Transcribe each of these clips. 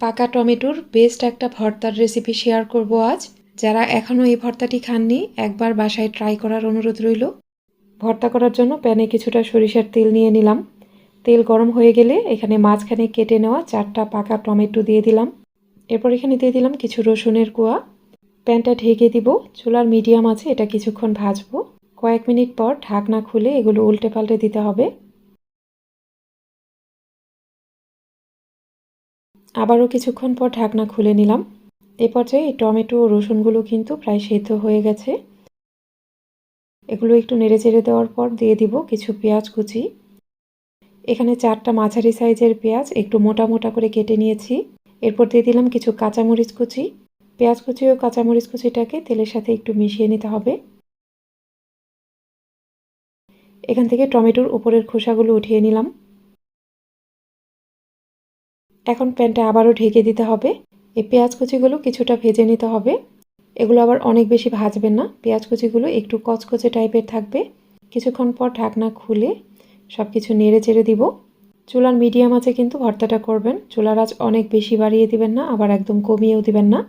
পাকা টমেটোর বেস্ট একটা ভর্তার রেসিপি শেয়ার করব আজ। যারা এখনও এই ভর্তাটি খাননি, একবার বাসায় ট্রাই করার অনুরোধ রইল। ভর্তা করার জন্য প্যানে কিছুটা সরিষার তেল নিয়ে নিলাম। তেল গরম হয়ে গেলে এখানে মাঝখানে কেটে নেওয়া চারটা পাকা টমেটো দিয়ে দিলাম। এরপর এখানে দিয়ে দিলাম কিছু রসুনের কোয়া। প্যানটা ঢেকে দিব। চুলার মিডিয়াম আছে, এটা কিছুক্ষণ ভাজবো। কয়েক মিনিট পর ঢাকনা খুলে এগুলো উল্টে পাল্টে দিতে হবে। আবারও কিছুক্ষণ পর ঢাকনা খুলে নিলাম। এ পর্যায়ে এই টমেটো ও রসুনগুলো কিন্তু প্রায় সেদ্ধ হয়ে গেছে। এগুলো একটু নেড়ে চেড়ে দেওয়ার পর দিয়ে দিব কিছু পেঁয়াজ কুচি। এখানে চারটা মাঝারি সাইজের পেঁয়াজ একটু মোটা মোটা করে কেটে নিয়েছি। এরপর দিয়ে দিলাম কিছু কাঁচামরিচ কুচি। পেঁয়াজ কুচি ও কাঁচামরিচ কুচিটাকে তেলের সাথে একটু মিশিয়ে নিতে হবে। এখান থেকে টমেটোর উপরের খোসাগুলো উঠিয়ে নিলাম। এখন প্যানটা আবারও ঢেকে দিতে হবে। এই পেঁয়াজ কুচিগুলো কিছুটা ভেজে নিতে হবে। এগুলো আবার অনেক বেশি ভাজবেন না। পেঁয়াজ কুচিগুলো একটু কচকচে টাইপের থাকবে। কিছুক্ষণ পর ঢাকনা খুলে সব কিছু নেড়ে চেড়ে দিব। চুলার মিডিয়াম আছে কিন্তু ভর্তাটা করবেন। চুলার আজ অনেক বেশি বাড়িয়ে দিবেন না, আবার একদম কমিয়েও দিবেন না।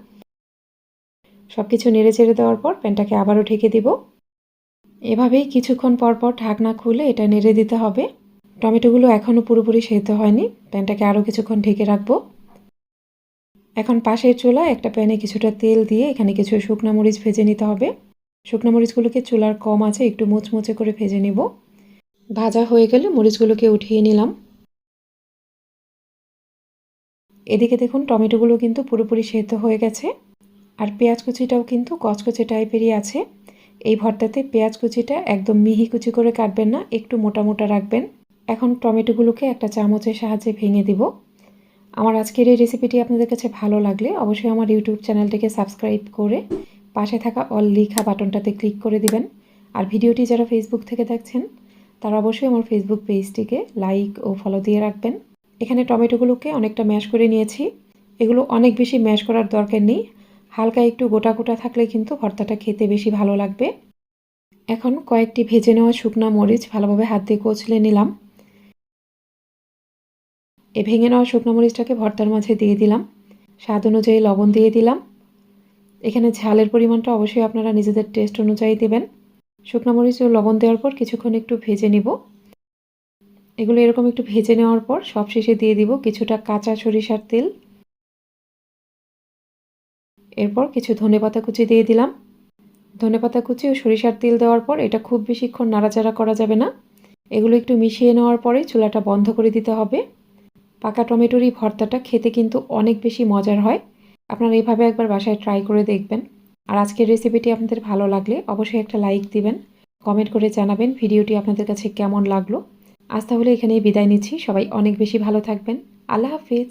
সব কিছু নেড়ে চেড়ে দেওয়ার পর প্যানটাকে আবারও ঢেকে দিব। এভাবেই কিছুক্ষণ পর পর ঢাকনা খুলে এটা নেড়ে দিতে হবে। টমেটোগুলো এখনও পুরোপুরি সেদ্ধ হয়নি। প্যানটাকে আরও কিছুক্ষণ ঢেকে রাখব। এখন পাশের চুলায় একটা প্যানে কিছুটা তেল দিয়ে এখানে কিছু শুকনো মরিচ ভেজে নিতে হবে। শুকনো মরিচগুলোকে চুলার কম আছে, একটু মুচমুচে করে ভেজে নিব। ভাজা হয়ে গেলে মরিচগুলোকে উঠিয়ে নিলাম। এদিকে দেখুন, টমেটোগুলো কিন্তু পুরোপুরি সেদ্ধ হয়ে গেছে। আর পেঁয়াজ কুচিটাও কিন্তু কচকচে টাইপেরই আছে। এই ভর্তাতে পেঁয়াজ কুচিটা একদম মিহি কুচি করে কাটবেন না, একটু মোটা মোটা রাখবেন। এখন টমেটোগুলোকে একটা চামচের সাহায্যে ভেঙে দিব। আমার আজকের এই রেসিপিটি আপনাদের কাছে ভালো লাগলে অবশ্যই আমার ইউটিউব চ্যানেলটিকে সাবস্ক্রাইব করে পাশে থাকা অল লিখা বাটনটাতে ক্লিক করে দিবেন। আর ভিডিওটি যারা ফেসবুক থেকে দেখছেন, তারা অবশ্যই আমার ফেসবুক পেজটিকে লাইক ও ফলো দিয়ে রাখবেন। এখানে টমেটোগুলোকে অনেকটা ম্যাশ করে নিয়েছি। এগুলো অনেক বেশি ম্যাশ করার দরকার নেই। হালকা একটু গোটা গোটা থাকলে কিন্তু ভর্তাটা খেতে বেশি ভালো লাগবে। এখন কয়েকটি ভেজে নেওয়া শুকনা মরিচ ভালোভাবে হাত দিয়ে কচলে নিলাম। এই ভেঙে নেওয়া শুকনো মরিচটাকে ভর্তার মাঝে দিয়ে দিলাম। স্বাদ অনুযায়ী লবণ দিয়ে দিলাম। এখানে ঝালের পরিমাণটা অবশ্যই আপনারা নিজেদের টেস্ট অনুযায়ী দেবেন। শুকনো মরিচ ও লবণ দেওয়ার পর কিছুক্ষণ একটু ভেজে নিব। এগুলো এরকম একটু ভেজে নেওয়ার পর সব শেষে দিয়ে দিব কিছুটা কাঁচা সরিষার তেল। এরপর কিছু ধনেপাতা কুচি দিয়ে দিলাম। ধনেপাতা কুচি ও সরিষার তেল দেওয়ার পর এটা খুব বেশিক্ষণ নাড়াচাড়া করা যাবে না। এগুলো একটু মিশিয়ে নেওয়ার পরে চুলাটা বন্ধ করে দিতে হবে। পাকা টমেটোর এই ভর্তাটা খেতে কিন্তু অনেক বেশি মজার হয়। আপনারা এইভাবে একবার বাসায় ট্রাই করে দেখবেন। আর আজকের রেসিপিটি আপনাদের ভালো লাগলে অবশ্যই একটা লাইক দিবেন। কমেন্ট করে জানাবেন ভিডিওটি আপনাদের কাছে কেমন লাগল। আজ তাহলে এখানেই বিদায় নিচ্ছি। সবাই অনেক বেশি ভালো থাকবেন। আল্লাহ হাফিজ।